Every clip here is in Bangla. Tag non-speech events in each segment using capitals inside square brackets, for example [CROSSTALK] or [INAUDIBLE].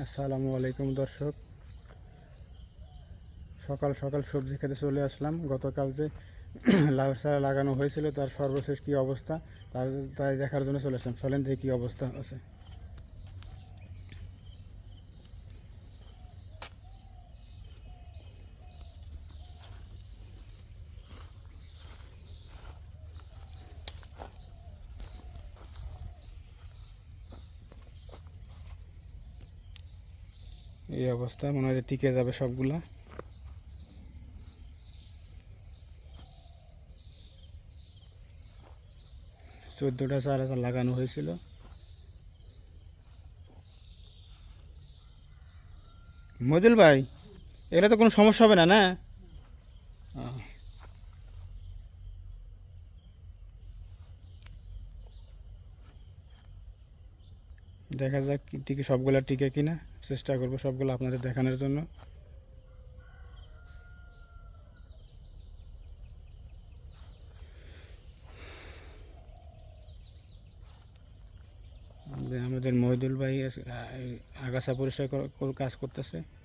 আসসালামু আলাইকুম দর্শক। সকাল সকাল সবজি খেতে চলে আসলাম। গতকাল যে [CLEARS THROAT] লাউ চারা লাগানো হয়েছিল, তার সর্বশেষ কি অবস্থা? তার তাই দেখার জন্য চলে আসলাম। চলেন দেখি কী অবস্থা আছে। এই অবস্থা মনে হয় যে টিকে যাবে সবগুলা। চোদ্দোটা হাজার লাগানো হয়েছিল। মজুল ভাই এটা তো কোনো সমস্যা হবে না না? দেখা যাক টিকে সবগুলা টিকে কিনা। চেষ্টা করব সবগুলো আপনাদের দেখানোর জন্য। আমাদের- মহিদুল ভাই আগাছা পরিষ্কার কর- কর- কাজ করতেছে।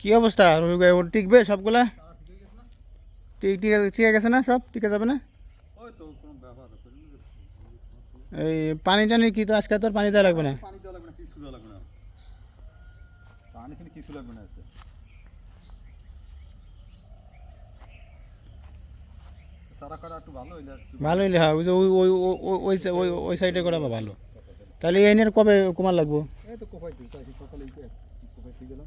কি অবস্থা? রবি ভাই, ওর টিকবে সবগুলা? ঠিক ঠিক ঠিক গেছে না সব? টিকে যাবে না? এই পানি টানি কি তো আজকে তো আর পানি দেওয়া লাগবে না? ভালো হইলে হ্যাঁ ওই যে ওই ওই ওই- ওই সাইডে করা ভালো। তাহলে এই নিয়ে কবে কুমার লাগবো? এই তো কোপাই সকালে কোপাই গেলাম।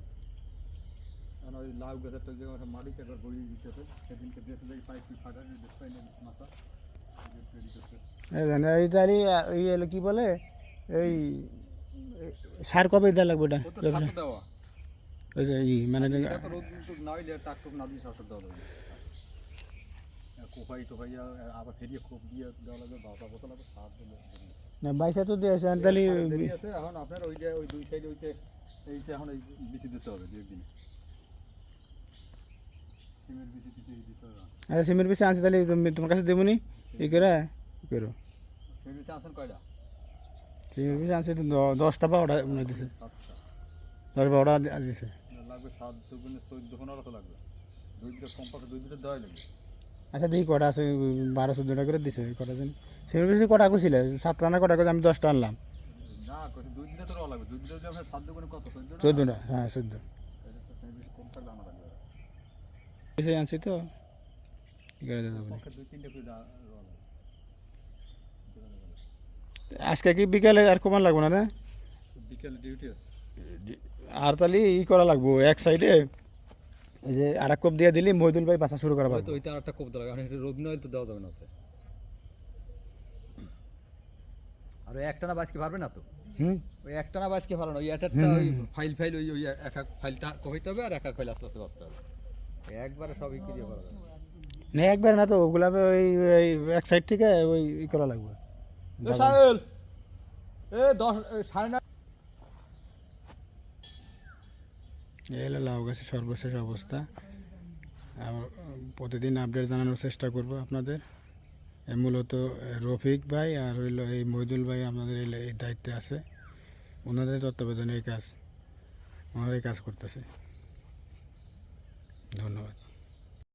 আর ওই লাউ গাছের তো জায়গা মাটিতে একবার দিতে হবে সেদিনকে দেখে দেখি পাইপ ফাটা মাথা। এই তাহলে এই এলো কি বলে? এই সার কবে দেওয়া লাগবে ওই মানে তো দিয়ে দেওয়া লাগবে। কোপাই টোপাই আবার ফেরিয়ে কোপ দিয়ে দেওয়া লাগবে বাতা বোতল লাগবে সার দিলে না বাইশা তো দিয়েছে তাহলে এখন আপনার ওই যে ওই দুই সাইডে ওইতে এইটা এখন বিচি দিতে হবে দু একদিন সিমের বিচি দিতে দিতে হবে আচ্ছা সিমের পিছিয়ে আনছি তাহলে তুমি- তোমার কাছে দেবো নি ই করে? ই করো। সিমের পিছিয়ে দ- দশটা বারোটা মনে হয় দিছে। দশ বারোটা দি- দিছে। চোদ্দ আচ্ছা দেখি কটা আছে বারো চোদ্দোটা করে দিছে কটা জন সিমের পিছিয়ে কটা করছিল সাতটা না কটা করে আমি দশটা আনলাম। না কইছি দুই দেওয়া দেওয়া লাগবে আজকে কি বিকালে আর কমান লাগবো না না ডিউটি আছে। আর তাহলে ই করা লাগবো এক সাইডে এই যে আর কোপ দিয়ে দিলি মহিদুল ভাই বাসা শুরু করা পারব ওইটা আরেকটা কোপ দেওয়া কারণ রোদ নয় তো দেওয়া যাবে না ওতে। আর ওই একটা না বাঁচকে পারবে না তো? হুম? ওই একটা না বাঁচকে পারবে না ওই একটা। ফাইল ফাইল ওই ওই এক এক ফাইলটা কমাইতে হবে আর এক এক ফাইল আস্তে আস্তে বাঁচতে হবে। একবারে সবই ক্লিয়ার করা না একবার না তো ওগুলা ওই এক সাইড থেকে ওই ই করা লাগবে। এ সাহেল! এ দশ সাড়ে নয় এই লাউ গাছের সর্বশেষ অবস্থা। আর প্রতিদিন আপডেট জানানোর চেষ্টা করব আপনাদের। মূলত রফিক ভাই আর হইল এই মহিদুল ভাই আপনাদের এই এই দায়িত্বে আছে। ওনাদের তত্ত্বাবধানে এই কাজ ওনারা এই কাজ করতেছে। ধন্যবাদ।